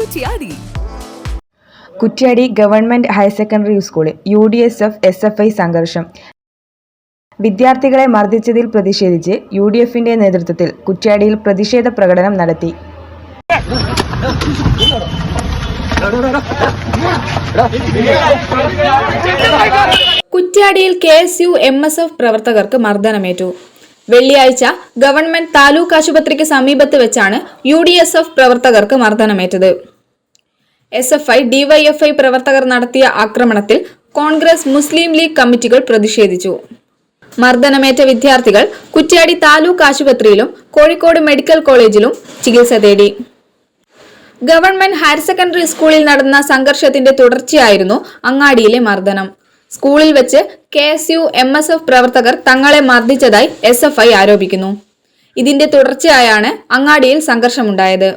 Kuttiady. Kuttiady government higher secondary സ്കൂളിൽ U D S F S F I സംഘർഷം. വിദ്യാർത്ഥികളെ മർദ്ദിച്ചതിൽ പ്രതിഷേധിച്ച് യു ഡി എഫിന്റെ നേതൃത്വത്തിൽ കുറ്റ്യാടിയിൽ പ്രതിഷേധ പ്രകടനം നടത്തി. കുറ്റ്യാടിയിൽ K S U M S F പ്രവർത്തകർക്ക് മർദ്ദനമേറ്റു. വെള്ളിയാഴ്ച ഗവൺമെന്റ് താലൂക്ക് ആശുപത്രിക്ക് സമീപത്ത് വെച്ചാണ് യു ഡി എസ് എഫ് പ്രവർത്തകർക്ക് മർദ്ദനമേറ്റത്. എസ് എഫ് ഐ ഡിവൈഎഫ്ഐ പ്രവർത്തകർ നടത്തിയ ആക്രമണത്തിൽ കോൺഗ്രസ് മുസ്ലിം ലീഗ് കമ്മിറ്റികൾ പ്രതിഷേധിച്ചു. മർദ്ദനമേറ്റ വിദ്യാർത്ഥികൾ കുറ്റ്യാടി താലൂക്ക് ആശുപത്രിയിലും കോഴിക്കോട് മെഡിക്കൽ കോളേജിലും ചികിത്സ തേടി. ഗവൺമെന്റ് ഹയർ സെക്കൻഡറി സ്കൂളിൽ നടന്ന സംഘർഷത്തിന്റെ തുടർച്ചയായിരുന്നു അങ്ങാടിയിലെ മർദ്ദനം. സ്കൂളിൽ വെച്ച് K S U M S F പ്രവർത്തകർ തങ്ങളെ മർദ്ദിച്ചതായി എസ് എഫ് ഐ ആരോപിക്കുന്നു. ഇതിന്റെ തുടർച്ചയായാണ് അങ്ങാടിയിൽ സംഘർഷമുണ്ടായത്.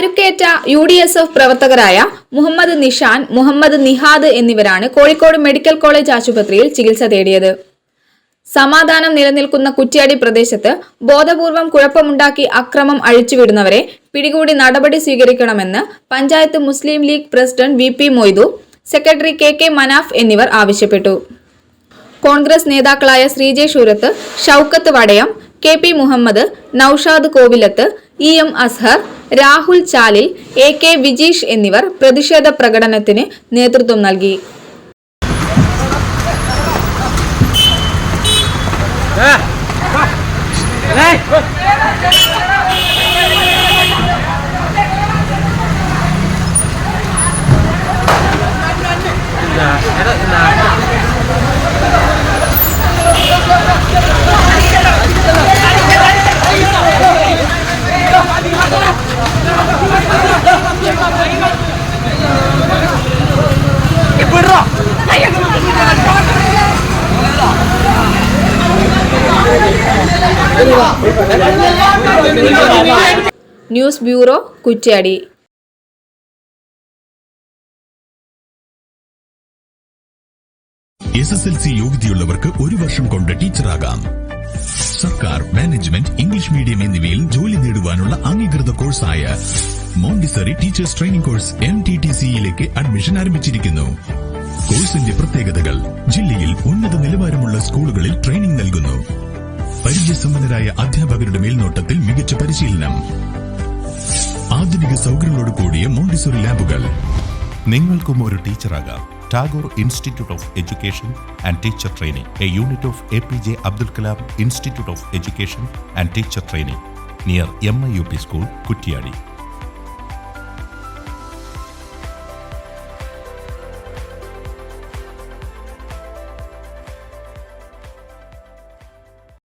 പരുക്കേറ്റ യു ഡി എസ് എഫ് പ്രവർത്തകരായ മുഹമ്മദ് നിഷാൻ മുഹമ്മദ് നിഹാദ് എന്നിവരാണ് കോഴിക്കോട് മെഡിക്കൽ കോളേജ് ആശുപത്രിയിൽ ചികിത്സ തേടിയത്. സമാധാനം നിലനിൽക്കുന്ന കുറ്റ്യാടി പ്രദേശത്ത് ബോധപൂർവം കുഴപ്പമുണ്ടാക്കി അക്രമം അഴിച്ചുവിടുന്നവരെ പിടികൂടി നടപടി സ്വീകരിക്കണമെന്ന് panchayat Muslim League president V P Moidu secretary K K Manaf എന്നിവർ ആവശ്യപ്പെട്ടു. കോൺഗ്രസ് നേതാക്കളായ Sreejesh Soorath Shoukath Vadayam K P Muhammad Noushad Kovilath E M Azhar Rahul Chalil A K Vijeesh എന്നിവർ പ്രതിഷേധ പ്രകടനത്തിന് നേതൃത്വം നൽകി. News bureau Kuttiady. S S L C യോഗ്യതയുള്ളവർക്ക് ഒരു വർഷം കൊണ്ട് ടീച്ചറാകാം. സർക്കാർ മാനേജ്മെന്റ് ഇംഗ്ലീഷ് മീഡിയം എന്നിവയിൽ ജോലി നേടുവാനുള്ള അംഗീകൃത കോഴ്സായ Montessori teachers training course M T T സിയിലേക്ക് അഡ്മിഷൻ ആരംഭിച്ചിരിക്കുന്നു. കോഴ്സിന്റെ പ്രത്യേകതകൾ ജില്ലയിൽ ഉന്നത നിലവാരമുള്ള സ്കൂളുകളിൽ ട്രെയിനിംഗ് നൽകുന്നു. പരിചയസമ്പന്നരായ അധ്യാപകരുടെ മേൽനോട്ടത്തിൽ മികച്ച പരിശീലനം. ആധുനിക സൗകര്യങ്ങളോട് കൂടിയ മോണ്ടിസോറി ലാബുകൾ. നിങ്ങൾക്കും ഒരു ടീച്ചറാകാം. Tagore institute of education and teacher training. A unit of A P J Abdul Kalam institute of education and teacher training. Near M I U P school Kuttiady.